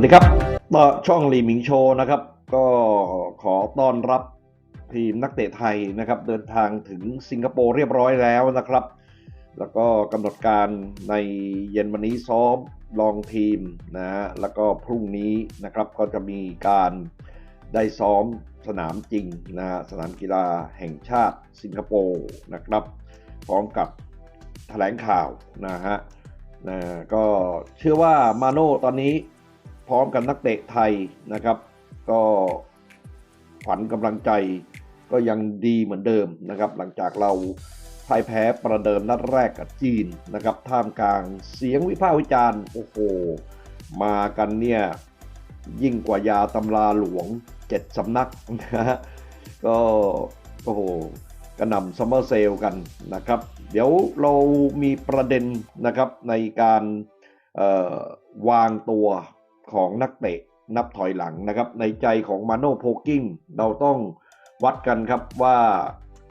วัสดีครับต่อช่องลีมิงโชว์นะครับ ก็ขอต้อนรับทีมนักเตะไทยนะครับ เดินทางถึงสิงคโปร์เรียบร้อยแล้วนะครับ แล้วก็กำหนดการในเย็นวันนี้ซ้อมลองทีมนะฮะแล้วก็พรุ่งนี้นะครับก็จะมีการได้ซ้อมสนามจริงนะฮะสนามกีฬาแห่งชาติสิงคโปร์นะครับ พร้อมกับแถลงข่าวนะฮะนะก็เชื่อว่ามาโน่ตอนนี้ พร้อมกับนักเตะไทยนะครับ ก็ขวัญกำลังใจก็ยังดีเหมือนเดิมนะครับ หลังจากเราพ่ายแพ้ประเดิมนัดแรกกับจีนนะครับ ท่ามกลางเสียงวิพากษ์วิจารณ์โอ้โหมากันเนี่ยยิ่งกว่ายาตำราหลวงเจ็ดสำนักนะฮะก็โอ้โหกระหน่ำซัมเมอร์เซลกันนะครับ เดี๋ยวเรามีประเด็นนะครับในการวางตัว ของนักเตะนับถอยหลังนะครับ ในใจของมาโน่โพกิ้งเราต้องวัดกันครับว่า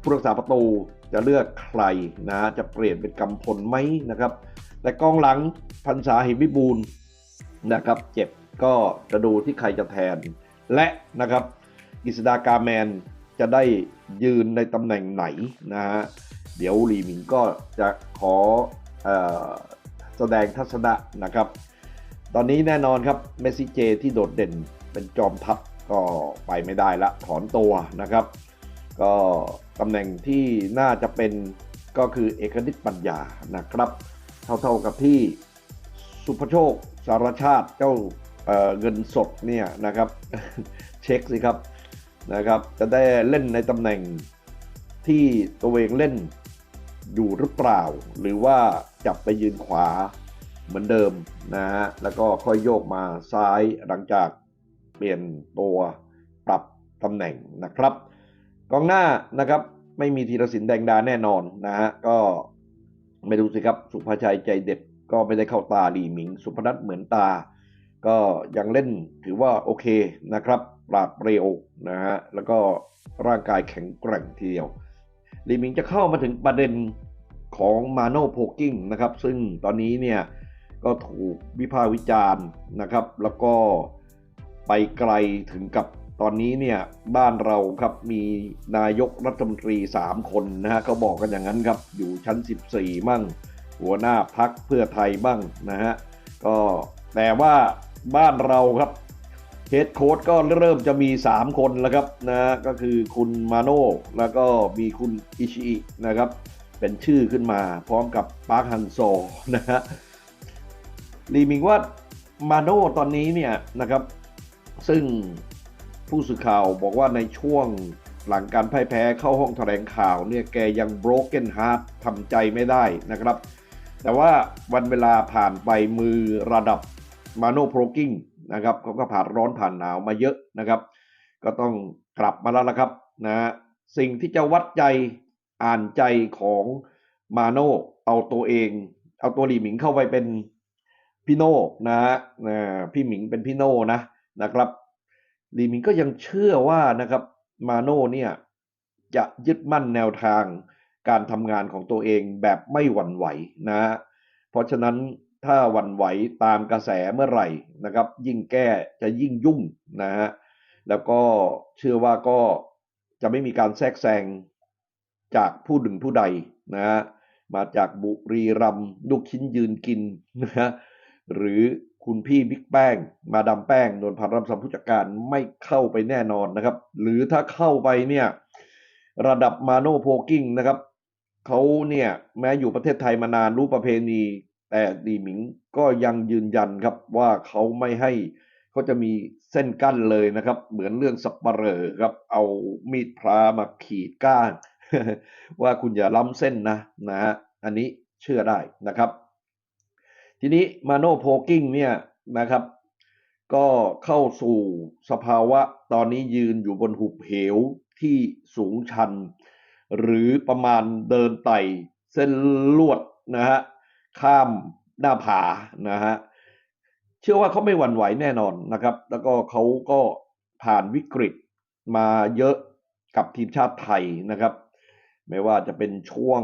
ผู้รักษาประตูจะเลือกใครนะจะเปลี่ยนเป็นกำพลไหมนะครับ แต่กองหลังพันษาหิมวิบูลนะครับ เจ็บก็จะดูที่ใครจะแทน และนะครับกิษดากาแมนจะได้ยืนในตำแหน่งไหนนะฮะเดี๋ยวลีมิงก็จะขอออแสดงทัศนะนะครับ ตอนนี้แน่นอนครับเมสซี่เจที่โดดเด่นเป็นจอมทัพก็ไปไม่ได้ละถอนตัวนะครับ ก็ตำแหน่งที่น่าจะเป็นก็คือเอกนิตปัญญานะครับ เท่าๆกับที่สุภโชคสารชาติเจ้าเเงินสดเนี่ยนะครับ เช็คสิครับนะครับจะได้เล่นในตำแหน่งที่ตัวเองเล่นอยู่หรือเปล่า หรือว่าจับไปยืนขวา เหมือนเดิมนะฮะ แล้วก็ค่อยโยกมาซ้ายหลังจากเปลี่ยนตัวปรับตำแหน่งนะครับ กองหน้านะครับไม่มีธีรศิลป์แดงดาแน่นอนนะฮะ ก็ไม่รู้สิครับสุภาชัยใจเด็ดก็ไม่ได้เข้าตาลีหมิง สุพนัทเหมือนตา ก็ยังเล่นถือว่าโอเคนะครับปราบเร็วนะฮะ แล้วก็ร่างกายแข็งแกร่งทีเดียวลีหมิงจะเข้ามาถึงประเด็นของมาโนโพกิ้งนะครับ ซึ่งตอนนี้เนี่ย ก็ถูกวิพากษ์วิจารณ์นะครับ แล้วก็ไปไกลถึงกับตอนนี้เนี่ยบ้านเราครับมีนายกรัฐมนตรี 3 คนนะฮะเขาบอกกันอย่างนั้นครับ อยู่ชั้น 14 มั่ง หัวหน้าพักเพื่อไทยบ้างนะฮะก็แต่ว่าบ้านเราครับเฮดโค้ดก็เริ่มจะมี 3 คนแล้วครับนะก็คือคุณมาโน่แล้วก็มีคุณอิชิอินะครับ เป็นชื่อขึ้นมาพร้อมกับปาร์คฮันโซนะฮะ ลีมิงว่ามาโน่ตอนนี้เนี่ยนะครับซึ่งผู้สื่อข่าวบอกว่าในช่วงหลังการพ่ายแพ้เข้าห้องแถลงข่าวเนี่ยแกยัง broken heart ทำใจไม่ได้นะครับ แต่ว่าวันเวลาผ่านไปมือระดับมาโนโพรกิ้งนะครับเขาก็ผ่านร้อนผ่านหนาวมาเยอะนะครับ ก็ต้องกลับมาแล้วละครับนะฮะสิ่งที่จะวัดใจอ่านใจของมาโนเอาตัวเอง เอาตัวหลีหมิงเข้าไปเป็น พี่โน่นะฮะนะพี่หมิงเป็นพี่โน่นะนะครับลีหมิงก็ยังเชื่อว่านะครับมาโน่เนี่ยจะยึดมั่นแนวทางการทำงานของตัวเองแบบไม่หวั่นไหวนะฮะเพราะฉะนั้นถ้าหวั่นไหวตามกระแสเมื่อไหร่นะครับ ยิ่งแก้จะยิ่งยุ่งนะฮะแล้วก็เชื่อว่าก็จะไม่มีการแทรกแซงจากผู้ดึงผู้ใดนะฮะมาจากบุรีรัมย์ลูกชิ้นยืนกินนะฮะ หรือคุณพี่บิ๊กแป้ง มาดามแป้งนวลพันธ์รำสัมผู้จัดการไม่เข้าไปแน่นอนนะครับ หรือถ้าเข้าไปเนี่ยระดับมาโนโพกิ้งนะครับเขาเนี่ยแม้อยู่ประเทศไทยมานานรู้ประเพณี แต่ดีหมิงก็ยังยืนยันครับว่าเขาไม่ให้เขาจะมีเส้นกั้นเลยนะครับ เหมือนเรื่องสับปะเหร่อครับ เอามีดพระมาขีดก้างว่าคุณอย่าล้ำเส้นนะนะฮะอันนี้เชื่อได้นะครับ ทีนี้มาโนโพกิ้งเนี่ยนะครับ ก็เข้าสู่สภาวะตอนนี้ยืนอยู่บนหุบเหวที่สูงชัน หรือประมาณเดินไต่เส้นลวดนะฮะข้ามหน้าผานะฮะเชื่อว่าเขาไม่หวั่นไหวแน่นอนนะครับ แล้วก็เขาก็ผ่านวิกฤตมาเยอะกับทีมชาติไทยนะครับ ไม่ว่าจะเป็นช่วง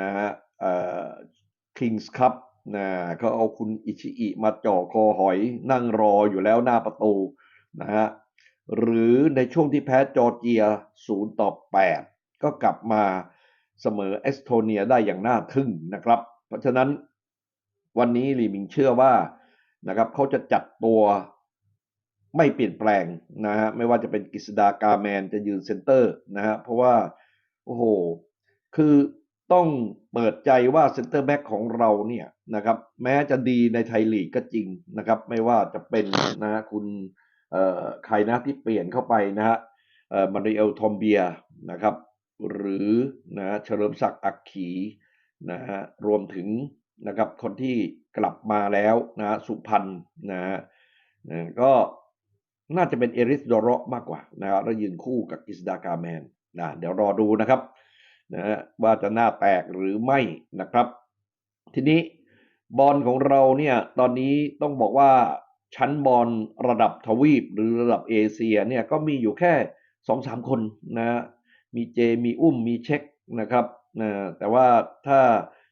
นะฮะเอ่อ Kings Cup นะเขาเอาคุณอิชิอิมาจ่อคอหอยนั่งรออยู่แล้วหน้าประตูนะฮะหรือในช่วงที่แพ้จอร์เจีย 0 ต่อ 8 ก็กลับมาเสมอเอสโตเนียได้อย่างน่าทึ่งนะครับ เพราะฉะนั้นวันนี้ลีมิงเชื่อว่านะครับเขาจะจัดตัวไม่เปลี่ยนแปลงนะฮะไม่ว่าจะเป็นกฤษดากาแมนจะยืนเซนเตอร์นะฮะเพราะว่า โอ้โห คือ ต้องเปิดใจว่าเซ็นเตอร์แบ็กของเราเนี่ยนะครับ แม้จะดีในไทยลีกก็จริงนะครับ ไม่ว่าจะเป็นนะฮะคุณเอ่อใครนะที่เปลี่ยนเข้าไปนะฮะเอ่อมาริเอลทอมเบียนะครับ หรือนะฮะเฉลิมศักดิ์อักขีนะฮะรวมถึงนะครับคนที่กลับมาแล้วนะฮะสุพรรณนะฮะนะก็น่าจะเป็นเอริสโดโรมากกว่านะครับแล้วยืนคู่กับกิสดากาแมนนะเดี๋ยวรอดูนะครับ นะฮะว่าจะหน้าแตกหรือไม่นะครับ ทีนี้บอลของเราเนี่ยตอนนี้ต้องบอกว่าชั้นบอลระดับทวีปหรือระดับเอเชียเนี่ยก็มีอยู่แค่สองสามคนนะฮะมีเจมีอุ้มมีเช็คนะครับนะแต่ว่าถ้า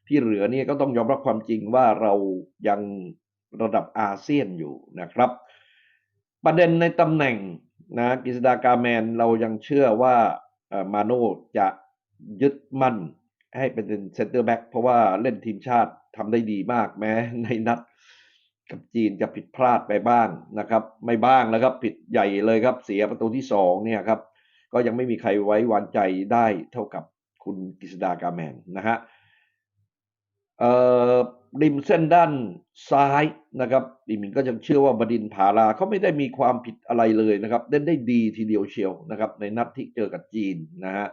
ที่เหลือเนี่ยก็ต้องยอมรับความจริงว่าเรายังระดับอาเซียนอยู่นะครับ ประเด็นในตำแหน่งนะกฤษดากาแมนเรายังเชื่อว่ามาโน่จะ ยึดมั่นให้เป็นเซนเตอร์แบ็กเพราะว่าเล่นทีมชาติทำได้ดีมากแม้ในนัดกับจีนจะผิดพลาดไปบ้างนะครับ ไม่บ้างแล้วครับผิดใหญ่เลยครับ เสียประตูที่สองเนี่ยครับ ก็ยังไม่มีใครไว้วางใจได้เท่ากับคุณกฤษดากาแมนนะฮะเอ่อริมเส้นด้านซ้ายนะครับดิมินก็ยังเชื่อว่าบดินผาลาเขาไม่ได้มีความผิดอะไรเลยนะครับเล่นได้ดีทีเดียวเชียวนะครับ ในนัดที่เจอกับจีนนะฮะ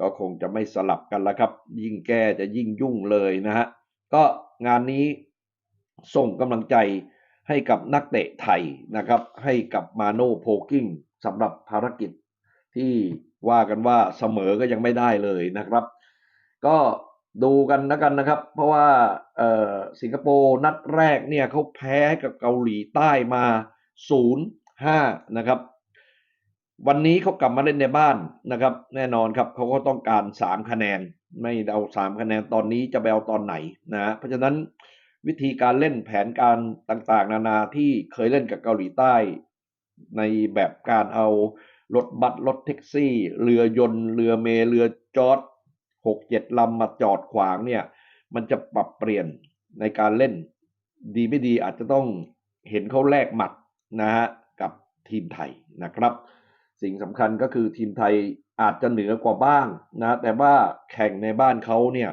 ก็คงจะไม่สลับกันแล้วครับ ยิ่งแก้จะยิ่งยุ่งเลยนะฮะก็งานนี้ส่งกำลังใจให้กับนักเตะไทยนะครับ ให้กับมาโน่โพกิ้งสำหรับภารกิจที่ว่ากันว่าเสมอก็ยังไม่ได้เลยนะครับ ก็ดูกันแล้วกันนะครับ เพราะว่าสิงคโปร์นัดแรกเนี่ยเขาแพ้กับเกาหลีใต้มา 0-5 นะครับ วันนี้เขากลับมาเล่นในบ้านนะครับ แน่นอนครับเขาก็ต้องการ 3 คะแนน ไม่เอา3คะแนนตอนนี้จะไปเอาตอนไหนนะเพราะฉะนั้นวิธีการเล่นแผนการต่างๆ นานาที่เคยเล่นกับเกาหลีใต้ ในแบบการเอารถบัสรถแท็กซี่ เรือยนต์เรือเมเรือจอดหกเจ็ดลำมาจอดขวางเนี่ย มันจะปรับเปลี่ยนในการเล่น ดีไม่ดีอาจจะต้องเห็นเขาแลกหมัดนะฮะกับทีมไทยนะครับ สิ่งสำคัญก็คือทีมไทยอาจจะเหนือกว่าบ้างนะแต่ว่าแข่งในบ้านเขาเนี่ย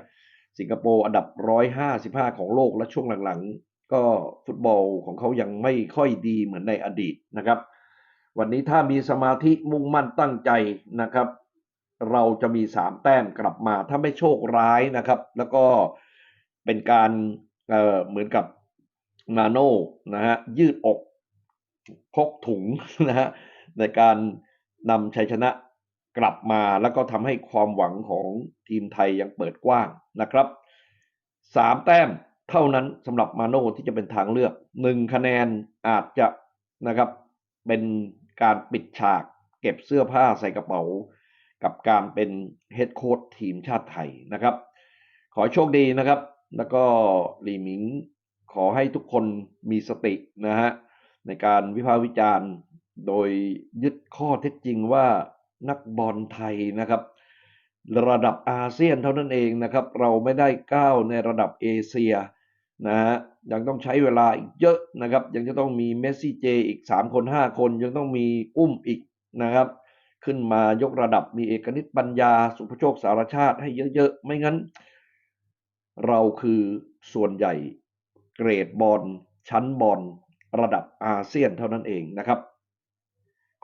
สิงคโปร์อันดับ 155 ของโลกและช่วงหลังๆ ก็ฟุตบอลของเขายังไม่ค่อยดีเหมือนในอดีตนะครับ วันนี้ถ้ามีสมาธิมุ่งมั่นตั้งใจนะครับ เราจะมีสามแต้มกลับมา ถ้าไม่โชคร้ายนะครับ แล้วก็เป็นการเอ่อเหมือนกับนาโน่นะฮะยืดอกพกถุงนะฮะในการ นำชัยชนะกลับมาแล้วก็ทำให้ความหวังของทีมไทยยังเปิดกว้างนะครับสามแต้มเท่านั้นสำหรับมาโน่ที่จะเป็นทางเลือกหนึ่งคะแนนอาจจะนะครับเป็นการปิดฉากเก็บเสื้อผ้าใส่กระเป๋า กับการเป็นเฮดโค้ชทีมชาติไทยนะครับ ขอโชคดีนะครับ แล้วก็หลีหมิงขอให้ทุกคนมีสตินะฮะในการวิพากษ์วิจารณ์ โดยยึดข้อเท็จจริงว่านักบอลไทยนะครับ ระดับอาเซียนเท่านั้นเองนะครับ เราไม่ได้ก้าวในระดับเอเชียนะฮะยังต้องใช้เวลาอีกเยอะนะครับ ยังจะต้องมีเมสซี่เจอีก 3 คน 5 คน ยังต้องมีอุ้มอีกนะครับ ขึ้นมายกระดับมีเอกนิตปัญญาสุภโชคสารชาติให้เยอะๆ ไม่งั้น เราคือส่วนใหญ่เกรดบอลชั้นบอลระดับอาเซียนเท่านั้นเองนะครับ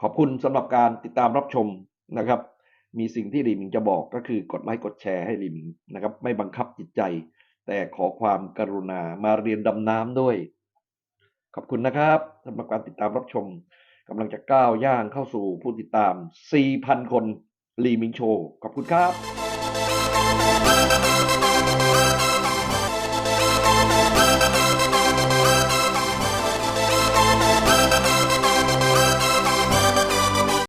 ขอบคุณสำหรับการติดตามรับชมนะครับ มีสิ่งที่ลีมิงจะบอกก็คือกดไลค์กดแชร์ให้ลีมิงนะครับ ไม่บังคับจิตใจ แต่ขอความกรุณามาเรียนดำน้ำด้วย ขอบคุณนะครับสำหรับการติดตามรับชมกำลังจะก้าวย่างเข้าสู่ผู้ติดตาม 4,000 คนลีมิงโชว์ขอบคุณครับ